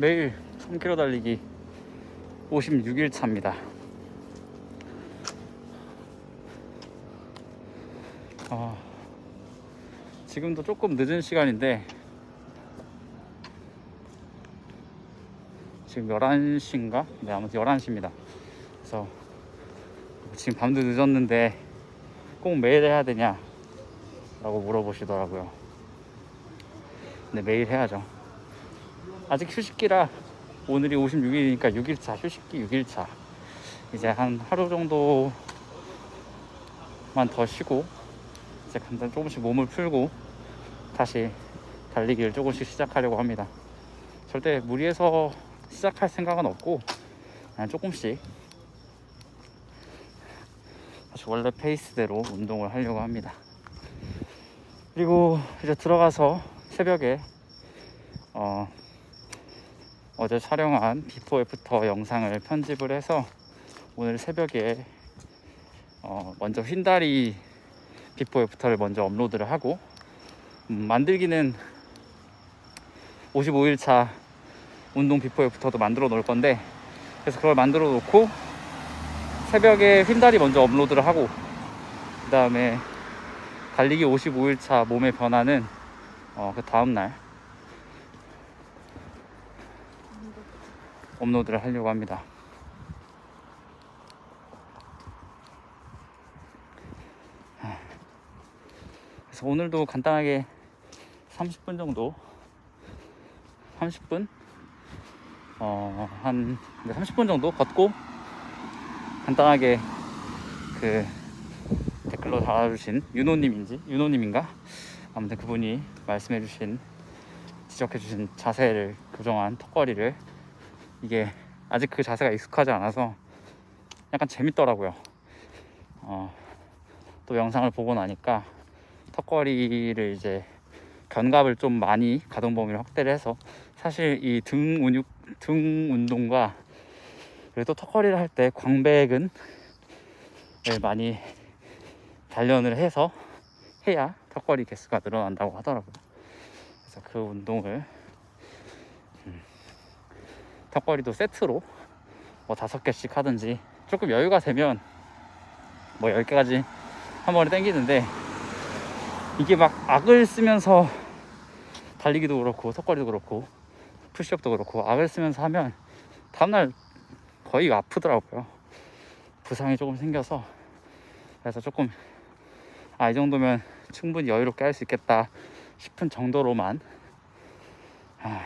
매일 3km 달리기 56일 차입니다. 아, 지금도 조금 늦은 시간인데 지금 11시인가? 네, 아무튼 11시입니다. 그래서 지금 밤도 늦었는데 꼭 매일 해야 되냐? 라고 물어보시더라고요. 근데 매일 해야죠. 아직 휴식기라 오늘이 56일이니까 6일차, 휴식기 6일차. 이제 한 하루 정도만 더 쉬고 이제 간단 조금씩 몸을 풀고 다시 달리기를 조금씩 시작하려고 합니다. 절대 무리해서 시작할 생각은 없고 그냥 조금씩 다시 원래 페이스대로 운동을 하려고 합니다. 그리고 이제 들어가서 새벽에 어, 어제 촬영한 비포 애프터 영상을 편집을 해서 오늘 새벽에 어, 먼저 휜다리 비포 애프터를 먼저 업로드를 하고 음, 만들기는 55일차 운동 비포 애프터도 만들어 놓을 건데 그래서 그걸 만들어 놓고 새벽에 휜다리 먼저 업로드를 하고 그 다음에 달리기 55일차 몸의 변화는 어, 그 다음날 업로드를 하려고 합니다. 그래서 오늘도 간단하게 30분 정도 30분 어, 한 30분 정도 걷고 간단하게 그 댓글로 달아주신 윤호님인지 윤호님인가 아무튼 그분이 말씀해주신 지적해주신 자세를 교정한 턱걸이를 이게 아직 그 자세가 익숙하지 않아서 약간 재밌더라고요. 어, 또 영상을 보고 나니까 턱걸이를 이제 견갑을 좀 많이 가동 범위를 확대를 해서 사실 이등 근육 등 운동과 그리고 또 턱걸이를 할 때 광배근을 많이 단련을 해서 해야 턱걸이 개수가 늘어난다고 하더라고요. 그래서 그 운동을 음, 턱걸이도 세트로 뭐 다섯 개씩 하든지 조금 여유가 되면 뭐 열 개까지 한 번에 땡기는데 이게 막 악을 쓰면서 달리기도 그렇고 턱걸이도 그렇고 푸시업도 그렇고 악을 쓰면서 하면 다음날 거의 아프더라고요. 부상이 조금 생겨서 그래서 조금 아 이 정도면 충분히 여유롭게 할 수 있겠다 싶은 정도로만 아,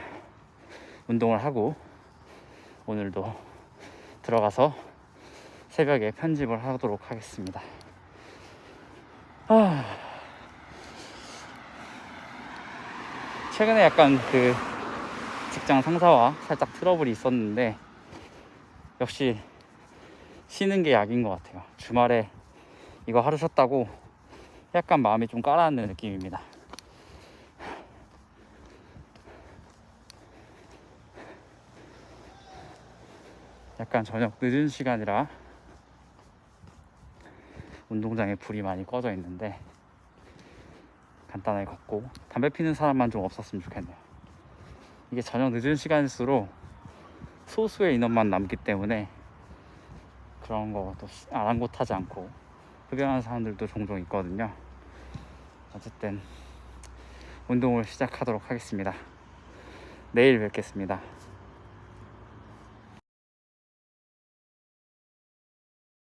운동을 하고 오늘도 들어가서 새벽에 편집을 하도록 하겠습니다. 아, 최근에 약간 그 직장 상사와 살짝 트러블이 있었는데 역시 쉬는 게 약인 것 같아요. 주말에 이거 하루 쉬었다고 약간 마음이 좀 가라앉는 느낌입니다. 약간 저녁 늦은 시간이라 운동장에 불이 많이 꺼져 있는데 간단하게 걷고 담배 피는 사람만 좀 없었으면 좋겠네요. 이게 저녁 늦은 시간일수록 소수의 인원만 남기 때문에 그런 것도 아랑곳하지 않고 흡연하는 사람들도 종종 있거든요. 어쨌든 운동을 시작하도록 하겠습니다. 내일 뵙겠습니다.